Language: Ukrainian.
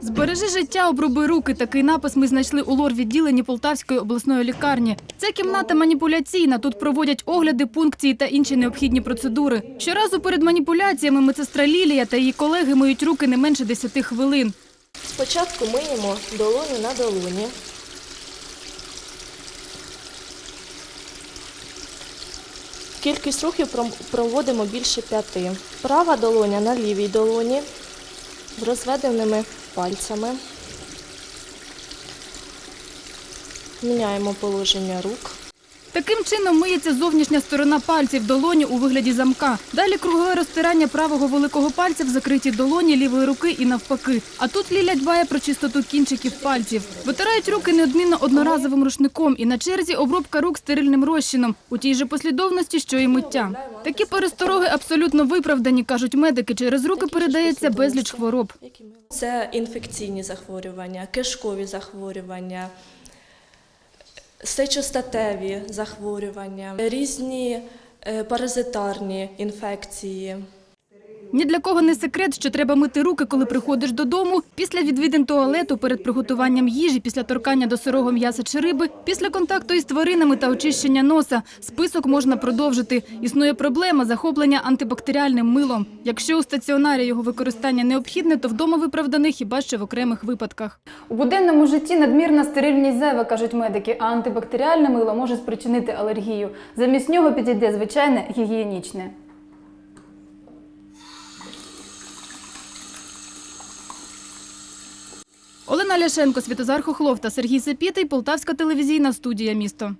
Збережи життя, оброби руки. Такий напис ми знайшли у лор-відділенні Полтавської обласної лікарні. Це кімната маніпуляційна. Тут проводять огляди, пункції та інші необхідні процедури. Щоразу перед маніпуляціями медсестра Лілія та її колеги миють руки не менше 10 хвилин. Спочатку миємо долоні на долоні. Кількість рухів проводимо більше п'яти. Права долоня на лівій долоні з розведеними пальцями. Міняємо положення рук. Таким чином миється зовнішня сторона пальців долоні у вигляді замка. Далі кругове розтирання правого великого пальця в закритій долоні лівої руки і навпаки. А тут Ліля дбає про чистоту кінчиків пальців. Витирають руки неодмінно одноразовим рушником і на черзі обробка рук стерильним розчином у тій же послідовності, що і миття. Такі перестороги абсолютно виправдані, кажуть медики. Через руки передається безліч хвороб. Це інфекційні захворювання, кишкові захворювання, сечостатеві захворювання, різні е, паразитарні інфекції. Ні для кого не секрет, що треба мити руки, коли приходиш додому, після відвідин туалету, перед приготуванням їжі, після торкання до сирого м'яса чи риби, після контакту із тваринами та очищення носа. Список можна продовжити. Існує проблема захоплення антибактеріальним милом. Якщо у стаціонарі його використання необхідне, то вдома виправдане хіба що в окремих випадках. У буденному житті надмірна стерильність зайва, кажуть медики, а антибактеріальне мило може спричинити алергію. Замість нього підійде звичайне гігієнічне. Олена Ляшенко, Святозар Хохлов та Сергій Сепітий, Полтавська телевізійна студія «Місто».